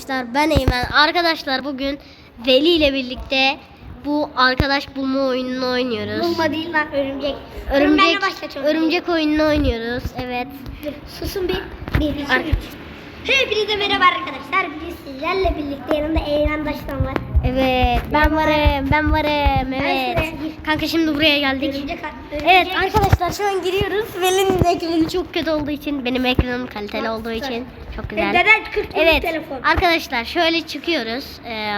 arkadaşlar ben Eymen. Arkadaşlar bugün Veli ile birlikte bu arkadaş bulma oyununu oynuyoruz. Bulma değil lan örümcek. Örümcek, başlatıyorum. örümcek oyununu oynuyoruz. Evet. Dur, susun bir. Bir, iki, Ar-. Hepinize merhaba arkadaşlar. Bugün sizlerle birlikte yanımda Eğlen Daştan var. Evet. Ben varım. Ben varım. Evet. Kanka şimdi buraya geldik. Örümcek, örümcek. Evet arkadaşlar şu an giriyoruz. Veli'nin ekranı çok kötü olduğu için, benim ekranım kaliteli olduğu için çok güzel. Neden 40 Evet telefon? arkadaşlar şöyle çıkıyoruz. Ee,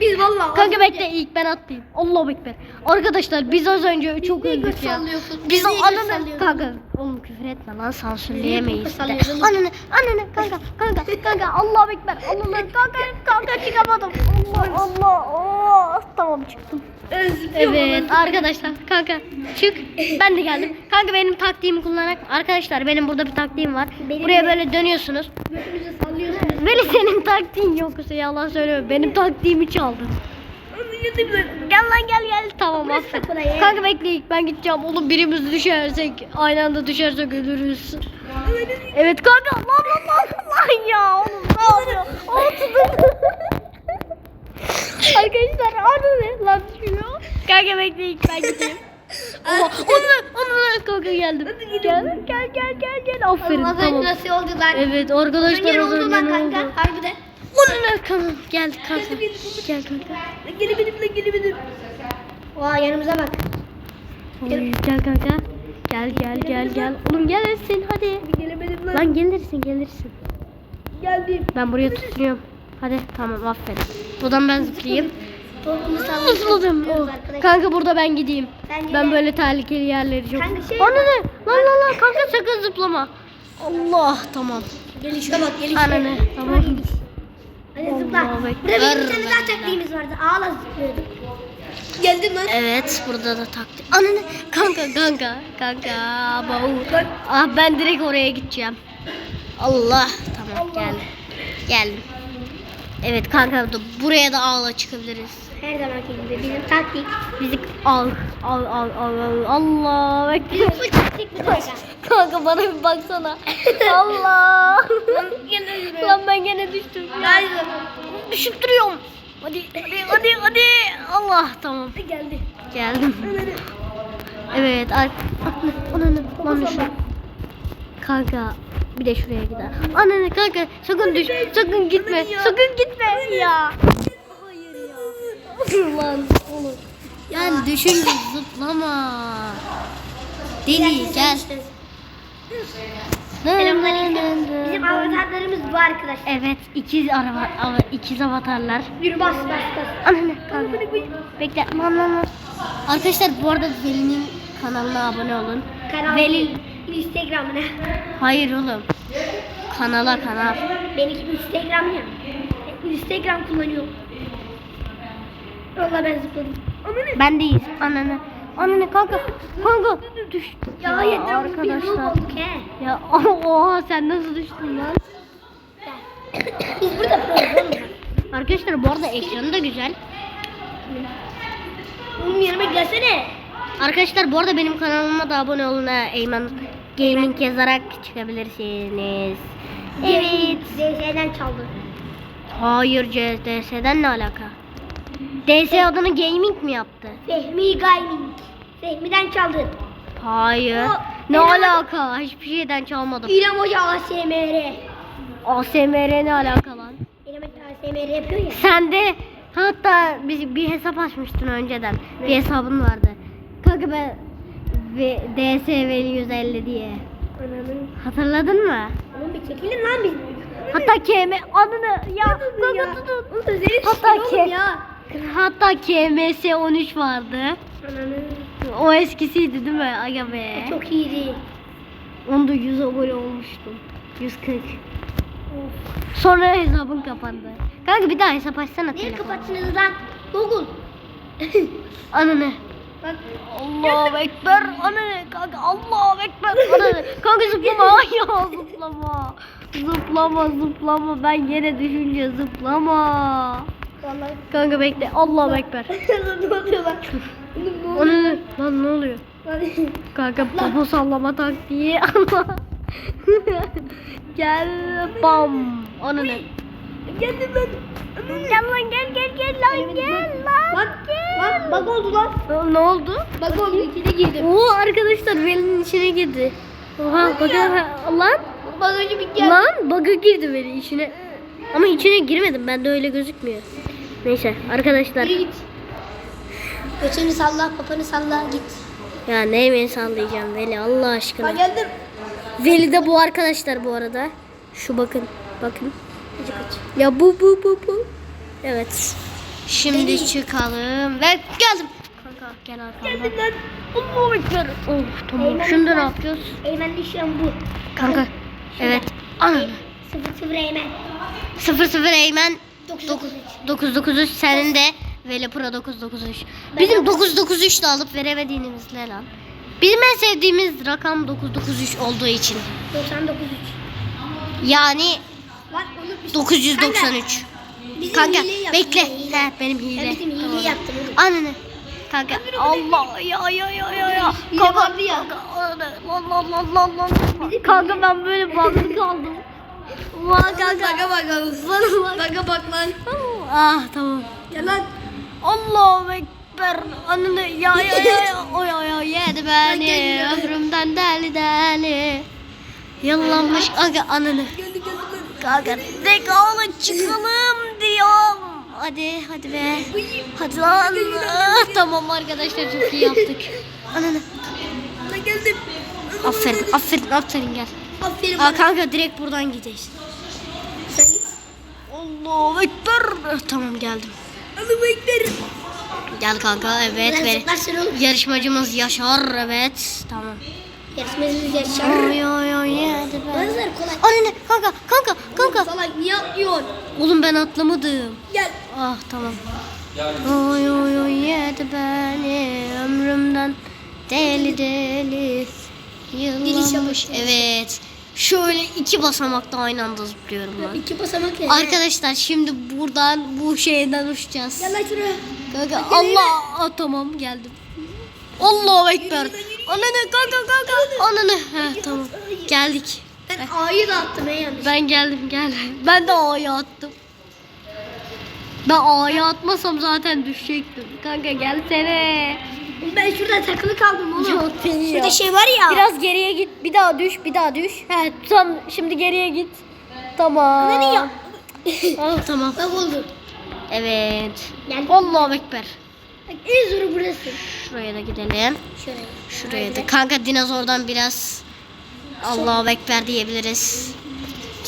Biz valla. Kanka bekle ilk ben atlayayım. Allah bekle. Arkadaşlar biz az önce çok niye öldük ya. Biz Biz ananı kanka oğlum küfür etme lan sansürleyemeyiz de. Ananı ananı kanka kanka kanka Allah bekler. Allah kanka kanka çıkamadım. Allah Allah. Oh, tamam çıktım. Evet arkadaşlar kanka çık. Ben de geldim. Kanka benim taktiğimi kullanarak arkadaşlar benim burada bir taktiğim var. Benim Buraya de. böyle dönüyorsunuz. Götünüzü sallıyorsunuz. Veli senin taktiğin yoksa yalan söyleme. Benim taktiğimi çaldın. Gel lan gel gel. Tamam Burası. Kanka bekle ilk ben gideceğim. Oğlum birimiz düşersek aynı anda düşersek ölürüz. Evet kanka lan lan lan lan ya oğlum ne yapıyor? Ortada. Arkadaşlar anı ne lan düşüyor. Kanka bekle ilk ben gideyim. Allah onu onu kanka geldim. Gel gel gel gel gel. Aferin önce tamam. nasıl oldu lan? Evet arkadaşlar Önce az oldu lan kanka. Harbiden. Onun kanka gel kanka. Gel kanka. Gel benim lan gel benim. Vay yanımıza bak. Oy, Gel kanka. Gel gel gel gel. Oğlum gelirsin hadi. Gelemedim Lan gelirsin gelirsin. Geldim. Ben buraya tutunuyorum. Hadi tamam aferin. Buradan ben zıplayayım. Zıpladım. Oh. Kanka burada ben gideyim. Bence Ben de. böyle tehlikeli yerleri çok. Kanka şey yap. ne? Lan lan lan kanka sakın zıplama. Allah tamam. Gelişe bak gelişe. Ananı tamam. Hadi zıpla. Burada bir tane daha taktiğimiz vardı. Ağla zıplıyorduk. Geldim lan. Evet burada da taktik. Ananı kanka kanka kanka. Bau. Ah ben direkt oraya gideceğim. Allah tamam geldim. Geldim. Evet kanka da- buraya da ağla çıkabiliriz. Her zamanki gibi bizim taktik. Bizi al al al al al Allah bu kanka. Bana bir baksana. Allah. Lan ben gene düştüm. Haydi. Düşüp duruyorum. Hadi hadi hadi hadi. Allah tamam. Geldi. Geldim. Evet. Ananı. Düşün. Kanka. Bir de şuraya gider. Ananı kanka sakın düş. Sakın gitme. Sakın gitme ya. Hayır ya. Lan oğlum. Yani düşünce zıplama. Deli gel. Selamünaleyküm. Bizim avatarlarımız bu arkadaşlar. Evet ikiz araba ava- ikiz avatarlar. Yürü bas bas bas. Ananı kanka. Bekle. Lan lan lan. Arkadaşlar bu arada Veli'nin kanalına abone olun. Kanal. Veli Instagram'ına. hayır oğlum. Kanala kanal. Benimki Instagram ya. Instagram kullanıyorum. Valla ben zıpladım. Ama ne? Ben deyiz. Ananı. Ananı kanka. Kanka. Düş. Ya noob arkadaşlar. Ya oha sen nasıl düştün lan? Biz burada. Arkadaşlar bu arada ekranı da güzel. Oğlum yanıma gelsene. Arkadaşlar bu arada benim kanalıma da abone olun. ha. Eymen Gaming yazarak çıkabilirsiniz. Evet. DS'den çaldı. Hayır CS'den ne alaka? DS adını gaming mi yaptı? Fehmi Gaming. Fehmi'den çaldı. Hayır. O, Ne alaka? Hiçbir şeyden çalmadım. İrem Hoca ASMR. ASMR ne alaka lan? İrem Hoca ASMR yapıyor ya. Sen de hatta bir, bir hesap açmıştın önceden. Bir hesabın vardı. Kanka ben ve DS Veli 150 diye. Ananın. Hatırladın mı? Oğlum bir çekilin lan biz. Hatta KM adını ya Ananın ya. Oğlum özellik Hatta oğlum ya. Hatta KMS 13 vardı. Ananın. O eskisiydi değil mi? Aga be. Çok iyiydi. Onda 100 abone olmuştum. 140. Sonra hesabın kapandı. Kanka bir daha hesap açsana Niye kapattınız lan? Google. Ananı. Bak. Allahu Ekber. Ananı kanka Allahu Ekber. Ananı. Kanka zıplama. ya zıplama. Zıplama zıplama. Ben yere düşünce zıplama. Vallahi. Kanka bekle. Allahu Ekber. ne oluyor lan? Ne oluyor? Lan ne oluyor? Kanka popo sallama taktiği ama. Gel bam. Ananı. Geldim ben. Gel lan gel gel gel lan gel lan. Bak bak bak oldu lan. Ne oldu? Bak oldu içine girdim. Oo arkadaşlar Veli'nin içine girdi. Oha bakın lan. Bak önce bir gel. Lan bug'a girdi Veli içine. Ama içine girmedim bende öyle gözükmüyor. Neyse arkadaşlar. Yürü git. Götünü salla, papanı salla git. Ya neyimi sallayacağım Veli Allah aşkına. Ben geldim. Veli de bu arkadaşlar bu arada. Şu bakın. Bakın. Ya bu bu bu bu. Evet. Şimdi Veli. çıkalım ve geldim. Kanka gel arkamdan. Allahu ekber. Oh tamam. Eymen Şimdi ne yapıyoruz? Eymen düşüyorum bu. Kanka. Evet. Ana. Sıfır sıfır Eymen. 00 Eymen 993. 993 senin de Veli Pro 993. Bizim 993 de alıp veremediğimizle lan. Bizim en sevdiğimiz rakam 993 olduğu için. 99 Yani Bak onu 993. Bizim Kanka yaptım, bekle. hile. He benim hile. Ben bizim hileyi yaptım. oğlum. Anne. Kanka Allah ya ya ya ya ya. Hile Kanka ya. kanka, lan lan lan lan lan. Kanka ben böyle bağlı kaldım. Vah kanka. Baka bak bak. Baka bak lan. Ah tamam. Gel lan. Allahu Ekber. Ya ya ya ya. Oy oy oy yedi beni. Ömrümden deli deli. Yıllanmış aga ananı. Geldi geldi Kanka tek oğlum çıkalım diyorum. Hadi hadi be. Hadi lan. Ah, tamam arkadaşlar çok iyi yaptık. Ananı. Geldim. Aferin aferin aferin gel. Aferin Aa, kanka direkt buradan gideceğiz. Sen git. Allahu Ekber. Ah, Tamam geldim. Alın beklerim. Gel kanka evet. Lan Ve zıplarsın oğlum. yarışmacımız Yaşar evet. Tamam. Yarışmacımız yaşar. Oy oy oy yedi be. Anne kanka. Atlıyorsun? Oğlum ben atlamadım. Gel. Ah tamam. Oy oy oy yedi beni ömrümden deli deli yıllanmış. Evet. Şöyle iki basamakta aynı anda zıplıyorum ben. İki basamak ya. Arkadaşlar şimdi buradan bu şeyden uçacağız. Gel lan şuraya. Kanka Allah ah, tamam geldim. Allahu ekber. Ananı kanka kanka. Ananı. Heh, tamam. Geldik. Ben A'yı da attım en yanlış. Ben geldim geldim. Ben de A'ya attım. Ben A'ya atmasam zaten düşecektim. Kanka gelsene. Ben şurada takılı kaldım oğlum. Yok beni. Şurada şey var ya. Biraz geriye git. Bir daha düş. Bir daha düş. He tam şimdi geriye git. Tamam. Nereye ya? Ah, tamam. Bak oldu. Evet. Geldim. Allahu ekber. Bak en zoru burası. Şuraya da gidelim. Şuraya. Şuraya da. Kanka dinozordan biraz Allahu ekber diyebiliriz.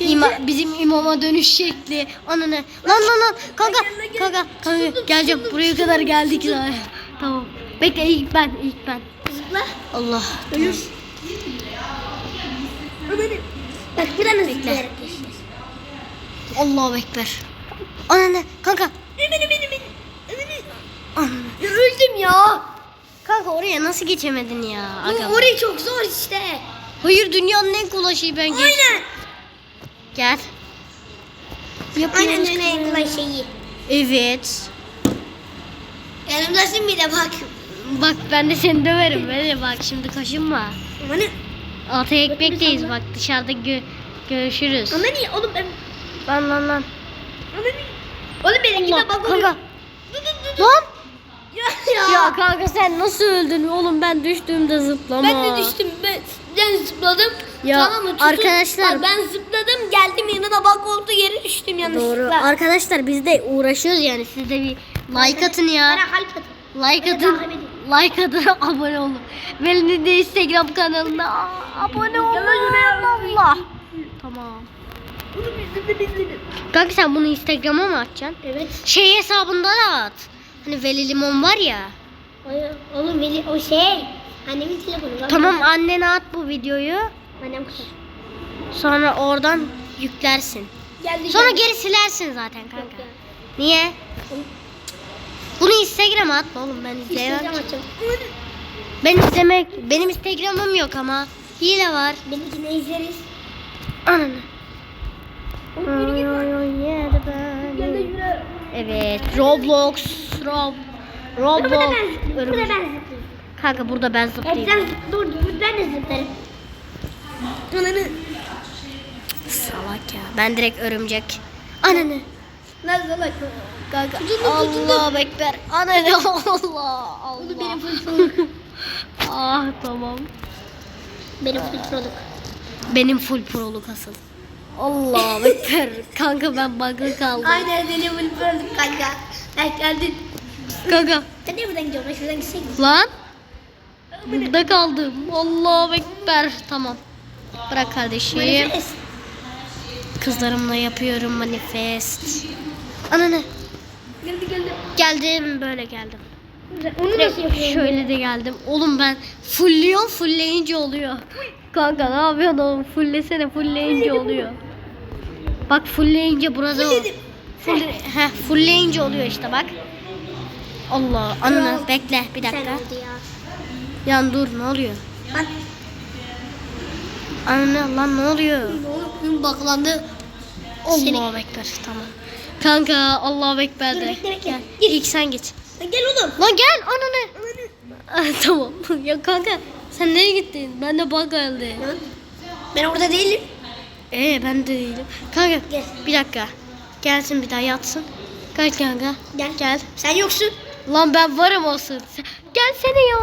İma, bizim imama dönüş şekli. Ananı. Lan lan lan. Kanka. Kanka. Kanka. Geleceğim. Buraya kadar geldik zaten. Tamam. Bekle ilk ben. ilk ben. Zıpla. Allah. Ölür. Bak zıplayarak geçeceğiz. Allahu ekber. Ananı. Kanka. Ananı. Ya öldüm ya. Kanka oraya nasıl geçemedin ya? Aga. Orayı çok zor işte. Hayır dünyanın en kolay şeyi ben geçtim. Aynen. Gel. Aynen Yapıyoruz öyle en kızım. kolay şeyi. Evet. Yanımdasın bir de bak. Bak ben de seni döverim böyle bak şimdi kaşınma. Hani Altı ekmekteyiz bak dışarıda gö- görüşürüz. ama niye oğlum ben Lan lan lan. ama niye? Oğlum benimki de bak oluyor. kanka. Dur dur dur. Lan. Ya, ya. Ya kanka sen nasıl öldün oğlum ben düştüğümde zıplama. Ben de düştüm. Ben, ben zıpladım. Ya, tamam mı? Tutun- arkadaşlar- Bak, ben zıpladım geldim yanına bak oldu yere düştüm yanlışlıkla. Doğru. Arkadaşlar biz de uğraşıyoruz yani siz de bir like atın ya. Bana kalp atın. Like atın. Like atın abone olun. Veli'nin de Instagram kanalına abone olun. Allah. Tamam. Bunu izledim izledim. Kanka sen bunu Instagram'a mı atacaksın? Evet. Şey hesabında da at. Hani Veli Limon var ya. Hayır, Oğlum beni o şey. Annemin telefonu. Bak. Tamam annene at bu videoyu. Annem kusur. Sonra oradan yüklersin. Geldi. Sonra geldi. geri silersin zaten kanka. Yok. Niye? Bunu Instagram'a atma oğlum ben izleyemem. Instagram. Ben izlemek, benim Instagram'ım yok ama. Hile var. Benimkini izleriz. Ananı. Oy, oy. Gel de yürü. Evet, Roblox, Rob, Burada Roblox. ben. Burada ben zıplıyorum. Kanka burada ben Evet zıplayayım. sen dur dur ben de zıplarım. Ananı. Salak ya. Ben direkt örümcek. Ananı. Nasıl salak? Kanka tutundum. Allah bekler. Ananı Allah Allah. Bunu benim proluk. ah tamam. Benim proluk. Benim full proluk asıl. Allah bekler. Kanka ben bug'a kaldım. Aynen benim full proluk kanka. Bak gördün. Kanka Sen niye buradan gidiyorsun? Ben şuradan gitseydim. lan. Burada kaldım. Allah bekler. Tamam. Bırak kardeşim. Manifest. Kızlarımla yapıyorum manifest. Ananı. Geldi geldi. Geldim böyle geldim. Onu nasıl? Şöyle de geldim. Oğlum ben fullliyorum fullleyince oluyor. Kanka ne yapıyorsun oğlum? Fulllesene fullleyince oluyor. Bak fullleyince burada o. Full, heh, fullleyince oluyor işte bak. Allah anne bekle bir dakika. Yan dur ne oluyor? Bak. Anne lan ne oluyor? Bugün baklandı. Seni- Allah bekler tamam. Kanka Allah bekler Dur, de. bekle, bekle. Gel. Gir. İlk sen git. Lan Gel oğlum. Lan gel ananı. Ah, tamam. ya kanka sen nereye gittin? Ben de bak geldi. Ben orada değilim. Ee ben de değilim. Kanka Gel. bir dakika. Gelsin bir daha yatsın. Gel kanka. Gel. Gel. Sen yoksun. Lan ben varım olsun. Sen- Gelsene ya.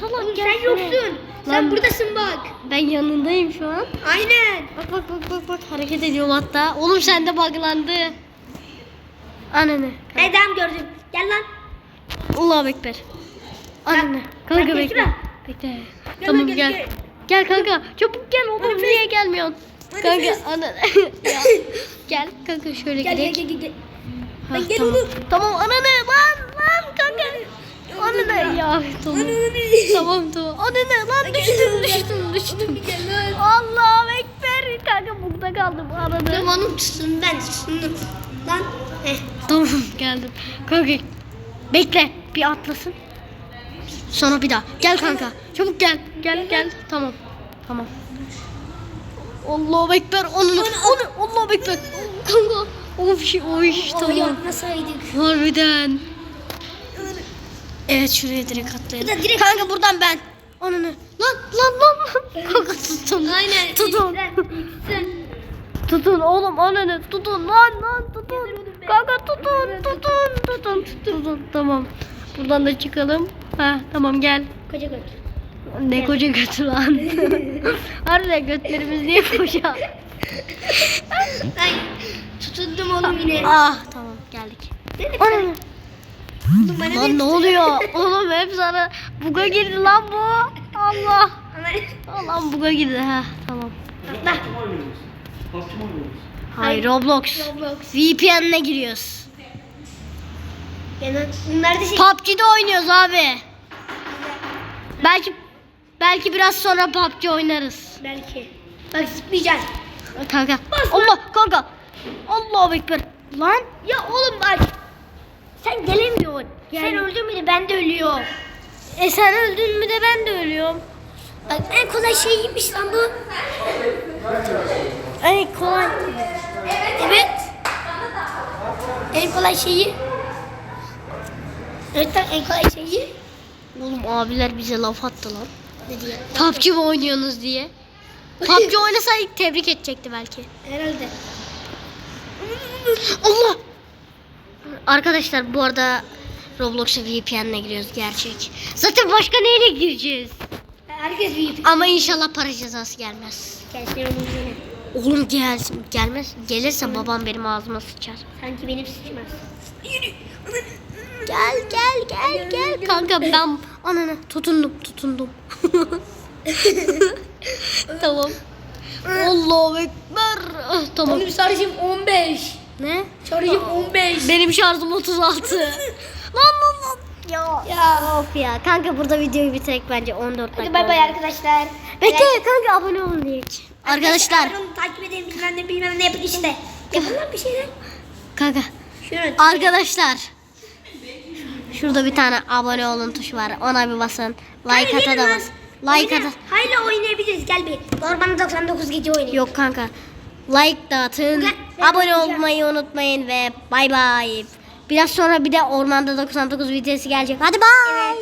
Salak gel. Sen yoksun. Sen Lan- buradasın bak. Ben yanındayım şu an. Aynen. Bak bak bak bak bak hareket ediyorum hatta. Oğlum sen de buglandı. Ananı. Tamam gördüm. Gel lan. Allah bekler. Ananı. Kanka Gel, bekle. gel. Bekle. Gel tamam lan, gel. gel, Gel. kanka. Çabuk gel oğlum. Niye gelmiyorsun? Kanka Manifest. ananı. ya. Gel kanka şöyle Gel gel gidelim. gel gel. Ha, Lan gel tamam. oğlum. Tamam ananı lan lan kanka. Ananı ya tamam. tamam tamam. Ananı lan düştüm düştüm düştüm. Allah ekber kanka burada kaldım ananı. Tamam onu tutsun ben tutsun. Lan. Heh. Tamam geldim. Kanka bekle bir atlasın. Sonra bir daha. Gel kanka. Çabuk gel. Gel gel. Tamam. Tamam. Allahu ekber. Onu onu Allahu ekber. Kanka. Of oy tamam. yapmasaydık. Harbiden. Evet şuraya direkt atlayalım. De direkt- Kanka buradan ben. Onu lan lan lan. Kanka tutun. Aynen. Tutun. Tutun oğlum ananı tutun lan lan tutun. Kanka tutun tutun tutun tutun. Tamam. Buradan da çıkalım. Ha tamam gel. Koca göt. Ne koca götü lan. Harbiden götlerimiz niye koca? Ay. Tutundum oğlum yine. ah tamam geldik. Ananı. Tutundum bana Lan ne oluyor? Oğlum hep sana buga girdi lan bu. Allah. Allah'ım buga girdi ha. Tamam. Atla. Hayır Roblox. Roblox. VPN'le giriyoruz. Da şey. PUBG'de oynuyoruz abi. Belki belki biraz sonra PUBG oynarız. Belki. Bak zıplayacaksın. Kanka. Bas lan. Allah kanka. Allahu ekber. Lan Ya oğlum bak. Sen gelemiyorsun. Sen Yani- öldün mü de ben de ölüyorum. e sen öldün mü de ben de ölüyorum. Bak en kolay şeymiş lan bu. Ay kolay. Evet. En kolay şeyi. Evet lan en kolay şeyi. Oğlum abiler bize laf attı lan. Ne diye? PUBG mi oynuyorsunuz diye. PUBG oynasaydık tebrik edecekti belki. Herhalde. Allah! Arkadaşlar bu arada Roblox'a VPN'le giriyoruz gerçek. Zaten başka neyle gireceğiz? Herkes büyük. Ama inşallah para cezası gelmez. Gelsin. Oğlum gelsin, gelmez. Gelirse babam benim ağzıma sıçar. Sanki benim sıçmaz. Gel gel gel gel. Kanka ben ananı tutundum tutundum. tamam. Allahu ekber. Ah, tamam. Benim şarjım 15. Ne? Şarjım 15. Benim şarjım 36. lan lan lan. Ya. Ya. Of ya. Kanka burada videoyu bitirek bence 14 dakika. Hadi bay bay arkadaşlar. Bekle kanka abone olun diye. Arkadaşlar. Onu takip edin bilmem ne bilmem ne yapın işte. Yapın lan bir şeyler. Kanka. Şunu Arkadaşlar. Şurada bir tane abone olun tuşu var. Ona bir basın. Like ata da bas. Like ata. Hala oynayabiliriz gel bir. Orman 99 gece oynayalım. Yok kanka. Like da atın. Gel, ben Abone olmayı unutmayın ve bay bay. Biraz sonra bir de Ormanda 99 videosu gelecek. Hadi bay. Evet.